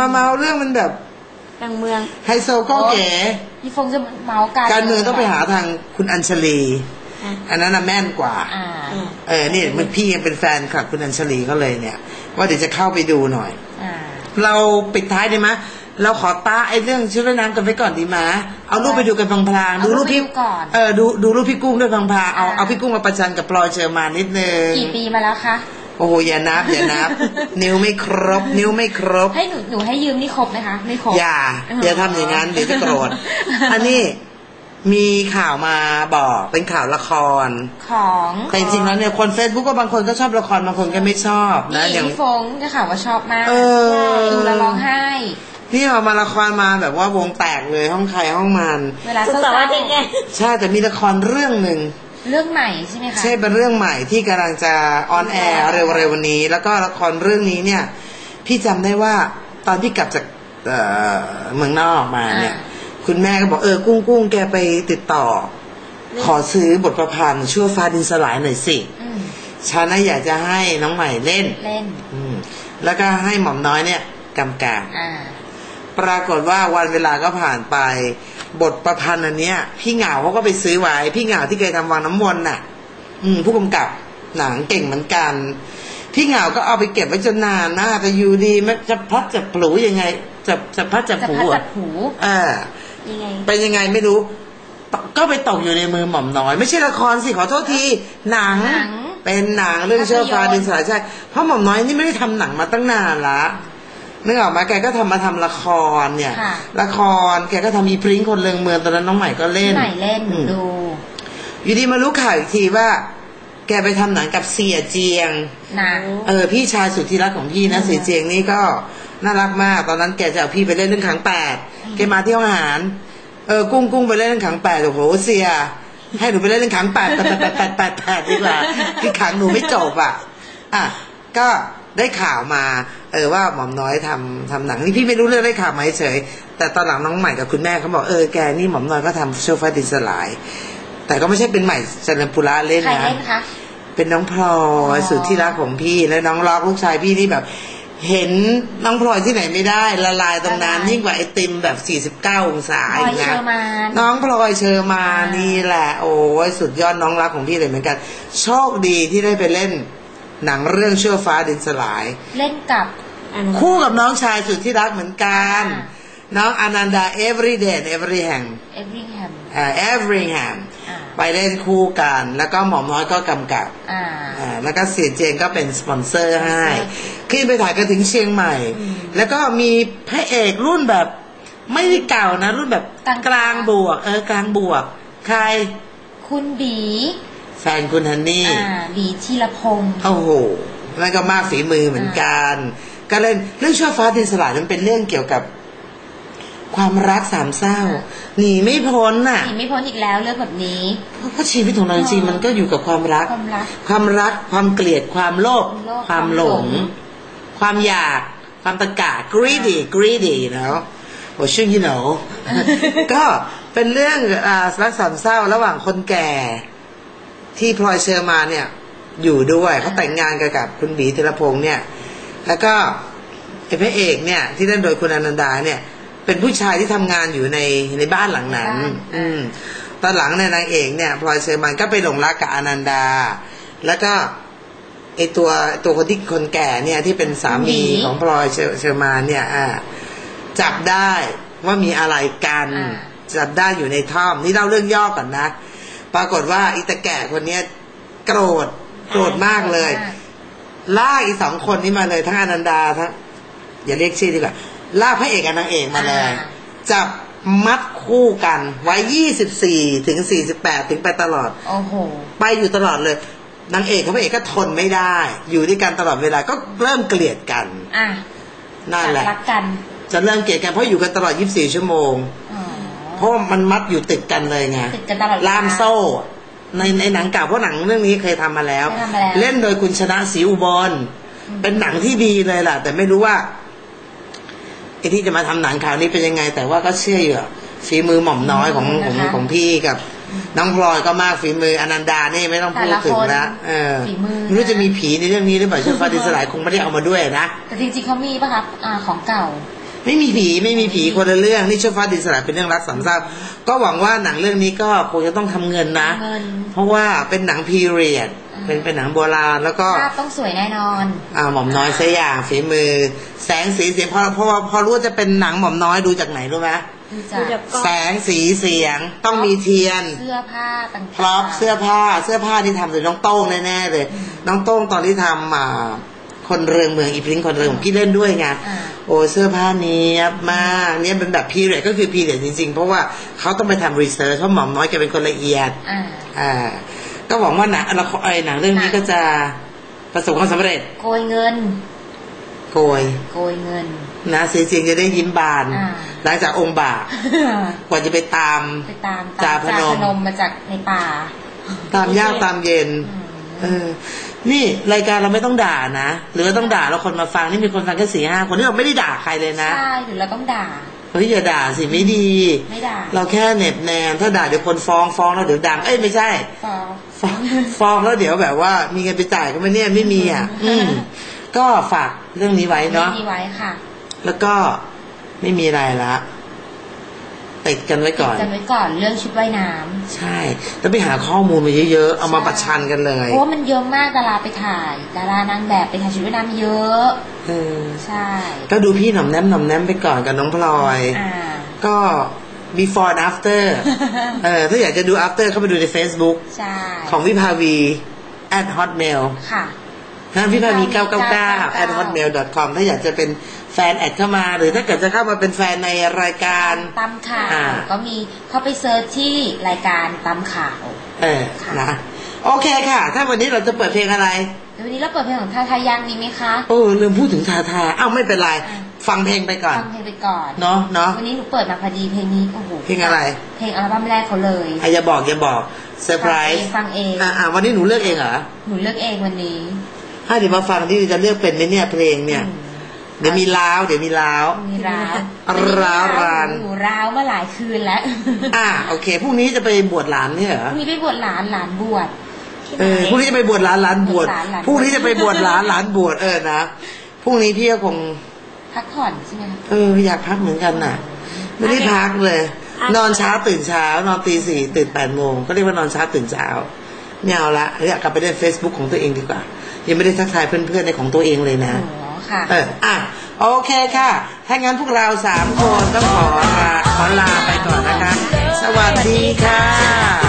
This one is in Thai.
มาเมาเรื่องมันแบบกลางเมืองไฮโซก็เก๋พี่ฟงจะเมาส์การการเมืองต้องไปหาทางคุณอัญชลีอะอันนั้นน่ะแม่นกว่าอ่าเออนี่มันพี่ยังเป็นแฟนคลับคุณอัญชลีก็เลยเนี่ย ว่าเดี๋ยวจะเข้าไปดูหน่อยอ่าเราปิดท้ายดีไหมเราขอตาไอ้เรื่องชุดว่ายน้ำกันไปก่อนดีไหมเอารูปไปดูกันพลางๆเอาดูรูปพี่รูปไปดูก่อนเออดูดูรูปพี่กุ้งด้วยพลางๆเอาอ่าเอาพี่กุ้งมาประชันกับพลอยเชอร์มานนิดนึงกี่ปีมาแล้วคะ โอ้โหอย่านับอย่านับ นิ้วไม่ครบ นิ้วไม่ครบให้หนูหนูให้ยืมนี่ครบไหมคะไม่ครบอย่าอ๋อออย่าทำอย่างนั้นเดี๋ยวจะโกรธอันนี้มีข่าวมาบอกเป็นข่าวละคร ของแต่จริงๆแล้วเนี่ยคนเฟซบุ๊กก็บางคนก็ชอบละครบางคนก็ไม่ชอบนะนี่อย่างพี่ฟงจะข่าวว่าชอบมากเออดูแล้วร้องไห้นี่เอามาละครมาแบบว่าวงแตกเลยห้องใครห้องมันเวลาสุเศขร้าภาพเป็นไงใช่แต่มีละครเรื่องหนึ่งๆ เรื่องใหม่ใช่ไหมคะใช่เป็นเรื่องใหม่ที่กำลังจะออนแอร์เร็วๆวันนี้ แล้วก็ละครเรื่องนี้เนี่ย พี่จำได้ว่าตอนที่กลับจากเอ่อเมืองนอกมาเนี่ย คุณแม่ก็บอกเออกุ้งกุ้งแกไปติดต่อ ขอซื้อบทประพันธ์ชั่วฟ้าดินสลายหน่อยสิอืมฉันน่ะอยากจะให้น้องใหม่เล่นเล่นอืมแล้วก็ให้หม่อมน้อยเนี่ยกำกับอ่าปรากฏว่าวันเวลาก็ผ่านไป บทประพันธ์อันเนี้ย พี่เหงาเขาก็ไปซื้อไว้ พี่เหงาที่เคยทำวังน้ำวนน่ะ อืม ผู้กำกับหนังเก่งเหมือนกัน พี่เหงาก็เอาไปเก็บไว้จนนานนะแต่อยู่ดีมันจะพลัดจะผลูยังไง จะจะพลัดจะจะผลูพัดอะจับหูเอ่ายังไงเป็นยังไงไม่รู้ตก็ไปตกอยู่ในมือหม่อมน้อย ไม่ใช่ละครสิขอโทษทีหนังหนังเป็นหนังเรื่องเชื่อฟ้าภาพยนตร์ดินสลายใช่เพราะหม่อมน้อยนี่ไม่ได้ทำหนังมาตั้งนานละ นึกออกไหมาแกก็ทำมาทำละครเนี่ยค่ะละครแกก็ทำมีพริ้งคนเรืองเมืองตอนนั้นน้องใหม่ก็เล่นใหม่เล่นอืมดูอยู่ดีมารู้ข่าวอีกทีว่า แกไปทำหนังกับเสียเจียงหนังเออพี่ชายสุดที่รักของพี่นะเสียเจียงนี่ก็น่ารักมาก ตอนนั้นแกจะเอาพี่ไปเล่นเรื่องขังแปดแกมาที่ห้องอาหาร เออกุ้งกุ้งไปเล่นเรื่องขังแปดโอ้โหเสียให้หนูไปเล่นเรื่องขังแปดแปดแปดแปดแปดแปดดีกว่าคือขังหนูไม่จบอะอะก็ ได้ข่าวมาเออว่าหม่อมน้อยทำทำหนังนี่พี่ไม่รู้เรื่องได้ข่าวมาเฉย แต่ตอนหลังน้องใหม่กับคุณแม่เขาบอกเออแกนี่หม่อมน้อยก็ทำโชว์ฟ้าดินสลาย แต่ก็ไม่ใช่เป็นใหม่เจริญปุระเล่นใครนะเล่นคะเป็นน้องพลอยสุดที่รักของพี่และน้องล็อกลูกชายพี่นี่แบบ เห็นน้องพลอยที่ไหนไม่ได้ละลายตรงนั้นละลายยิ่งกว่าไอติมแบบ 49 องศาพลอยกเชนะอร์มานน้องพลอยเชอร์มานอ่านี่นี่แหละ โอ้ยสุดยอดน้องรักของพี่เลยเหมือนกัน โชคดีที่ได้ไปเล่น หนังเรื่องเชื่อฟ้าดินสลาย เล่นกับอันนั้นคู่กับน้องชายสุดที่รักเหมือนกันอ่น้องอนันดา every day and every แห่งเอฟริงแฮมอ่า every แห่งอ่าไปเล่นคู่กัน แล้วก็หมอมน้อยก็กำกับอ่าอ่าแล้วก็เสียเจงก็เป็นสปอนเซอร์ให้ ขึ้นไปถ่ายกันถึงเชียงใหม่ แล้วก็มีพระเอกรุ่นแบบไม่ได้เก่านะ รุ่นแบบกลางๆกลางบวก เออกลางบวก ใคร คุณบี แฟนคุณฮันนี่อ่าบีธีรพงศ์โอ้โหนั่นก็มากฝีมือเหมือนกัน ก็เล่นเรื่องชั่วฟ้าดินสลายมันเป็นเรื่องเกี่ยวกับความรักสามเศร้าหนีไม่พ้นน่ะหนีไม่พ้นอีกแล้วเรื่องแบบนี้เพราะชีวิตของเราจริงๆมันก็อยู่กับความรักความรัก ความรักความเกลียดความโลภความโลภความหลความงหลง ความอยากความตะกะ greedy greedy แล้วโอ้ชื่อ you know ก็เป็นเรื่องอ่ารักสามเศร้าระหว่างคนแก่ ที่พลอยเชอร์มานเนี่ย อยู่ด้วยเขาแต่งงานกันกับคุณบีธีรพงษ์เนี่ย แล้วก็ไอ้พระเอกเนี่ย ที่เล่นโดยคุณอนันดาเนี่ย เป็นผู้ชายที่ทำงานอยู่ในในบ้านหลังนั้นในบ้านอืมตอนหลังเนี่ยนางเอกเนี่ยพลอยเชอร์มานก็ไปหลงรักกับอนันดา แล้วก็ไอตัวตัวคนที่คนแก่เนี่ยที่เป็นสามีของพลอยเชอเชอร์มานเนี่ยอ่าจับได้ว่ามีอะไรกันอ่าจับได้อยู่ในถ้ำนี่เล่าเรื่องย่อก่อนนะ ปรากฏว่าอีตาแก่คนเนี้ยโกรธโกรธมากเลยลากอีสองคนนี้มาเลยทั้งอนันดาทั้งอย่าเรียกชื่อดีกว่าลากพระเอกกับนางเอกมาเลยอ่าจับมัดคู่กันไว้ยี่สิบสี่ถึงสี่สิบแปดถึงไปตลอดโอ้โหไปอยู่ตลอดเลยนางเอกกับพระเอกก็ทนไม่ได้ อยู่ด้วยกันตลอดเวลาก็เริ่มเกลียดกันอะนั่นแหละรักกัน จะเริ่มเกลียดกันเพราะอยู่กันตลอด24ชั่วโมงอ๋อ เพราะว่ามันมัดอยู่ติดกันเลยไงติดกันตลอดเวลาล่ามโซ่ ในในหนังเก่าเพราะหนังเรื่องนี้เคยทำมาแล้วเคยทำมาแล้ว เล่นโดยคุณชนะศรีอุบลเป็นหนังที่ดีเลยล่ะ แต่ไม่รู้ว่าไอ้ที่จะมาทำหนังข่าวนี้เป็นยังไง แต่ว่าก็เชื่ออยู่อะฝีมือหม่อมน้อยของของของพี่กับน้องพลอยก็มากฝีมืออนันดานี่ไม่ต้องพูดถึงละเออฝีมือไม่รู้จะมีผีในเรื่องนี้หรือเปล่าชื่อฟ้าดินสลายคงไม่ได้เอามาด้วยนะแต่จริงๆเขามีป่ะครับอ่าของเก่า ไม่มีผีไม่มีผีคนละเรื่องนี่ชั่วฟ้าดินสลายเป็นเรื่องรักสามเศร้าก็หวังว่าหนังเรื่องนี้ก็คงจะต้องทำเงินนะเงินเพราะว่าเป็นหนังพีเรียดอ่าเป็นเป็นหนังโบราณแล้วก็ภาพต้องสวยแน่นอนอ่าหม่อมน้อยเสียอย่างฝีมือ แสงสีเสียงเพราะเพราะว่าพอรู้ว่าจะเป็นหนังหม่อมน้อยดูจากไหนรู้ไหมดูดูจาจากกกล้องแสงสีเสียงต้องมีเทียน เสื้อผ้าต่างๆพร็อพเสื้อผ้าเสื้อผ้าที่ทำโดยน้องโต้งแน่ๆเลย น้องโต้งตอนที่ทำอ่า คนเรืองเมืองอีพริ้งคนเรืองของพี่เล่นด้วยไงอ่าโอ้เสื้อผ้าเนี้ยบมากเนี่ยเป็นแบบพีเรียดก็คือพีเรียดจริงๆ เพราะว่าเขาต้องไปทำรีเสิร์ชเพราะหม่อมน้อยแกเป็นคนละเอียดอ่าอ่าก็หวังว่าหนังละครไอ้หนังเรื่องนี้หนังก็จะประสบความสำเร็จ โกยเงิน โกย โกยเงินนะเสียจริงจะได้ยิ้มบานอ่าหลังจากองค์บากกว่าจะไปตามไปตามจ่าตามพนมจ่มาจากในป่า ตามยากตามเย็น เออ นี่รายการเราไม่ต้องด่านะ หรือว่าต้องด่าแล้วคนมาฟังนี่มีคนฟังแค่สี่ห้าคนนี่เราไม่ได้ด่าใครเลยนะใช่หรือเราต้องด่าเฮ้ยอย่าด่าสิไม่ดีไม่ด่าเราแค่เหน็บแนมถ้าด่าเดี๋ยวคนฟ้องฟ้องแล้วเดี๋ยวดังเอ้ยไม่ใช่ ฟ้องฟ้องฟ้องแล้วเดี๋ยวแบบว่า มีเงินไปจ่ายก็ไม่เนี่ยไม่มีอะ อืมก็ฝากเรื่องนี้ไว้เนาะมีไว้ค่ะ แล้วก็ไม่มีอะไรละ ติดกันไว้ก่อนกันไว้ก่อนเรื่องชุดว่ายน้ำใช่ แล้วไปหาข้อมูลมาเยอะๆเอามาประชันกันเลยเพราะว่ามันเยอะมากดาราไปถ่าย ดารานางแบบไปถ่ายชุดว่ายน้ำเยอะเออใช่ ก็ดูพี่หน่อมแนมหน่อมแนมไปก่อนกับน้องพลอยอ่าก็ before and after เออถ้าอยากจะดู after เข้าไปดูใน Facebook ใช่ของวิภาวี at hotmail ค่ะ นะวิภาวี999 at hotmail com ถ้าอยากจะเป็นแฟนแอดเข้ามา หรือถ้าเกิดจะเข้ามาเป็นแฟนในรายการตามข่าอ่าวก็มีเข้าไปเซิร์ชที่รายการตามข่าว เออค่ะนะโอเคค่ะ ถ้าวันนี้เราจะเปิดเพลงอะไรเดี๋ยววันนี้เราเปิดเพลงของทาทายังดีไหมคะโอ้ลืมพูดถึงทาทาอ้าวไม่เป็นไรอ่าฟังเพลงไปก่อนฟังเพลงไปก่อนเนาะเนาะวันนี้หนูเปิดมาพอดีเพลงนี้โอ้โหเพลงอะไร เพลงอัลบั้มแรกเขาเลยอะอย่าบอกอย่าบอกเซอร์ไพรส์ฟังเองอ่าอ่าวันนี้หนูเลือกเองเหรอหนูเลือกเองวันนี้ ถ้าเดี๋ยวมาฟังที่จะเลือกเป็นไหมเนี่ยเพลงเนี่ยอืมเดี๋ยวมีล้าวเดี๋ยวมีล้าวมีร้าวร้าวรานหนูร้าวมาหลายคืนแล้วอ่าโอเคพรุ่งนี้จะไปบวชหลานเนี่ยเหรอมีไปบวชหลานหลานบวชเออพรุ่งนี้จะไปบวชหลานหลานบวชหลานหลานพรุ่งนี้จะไปบวชหลานหลานบวชเออนะพรุ่งนี้พี่ก็คงพักผ่อนใช่ไหมคะเอออยากพักเหมือนกันน่ะ ไม่ได้พักเลย นอนเช้าตื่นเช้า นอนตีสี่ตื่นแปดโมงก็เรียกว่านอนเช้าตื่นเช้า ไม่เอาละอยากกลับไปเล่น Facebook ของตัวเองดีกว่า ยังไม่ได้ทักทายเพื่อนๆในของตัวเองเลยนะอ๋อค่ะเอออะโอเคค่ะ ถ้างั้นพวกเราสามคนต้องขอลาขอลาไปก่อนนะคะ สวัสดีค่ะ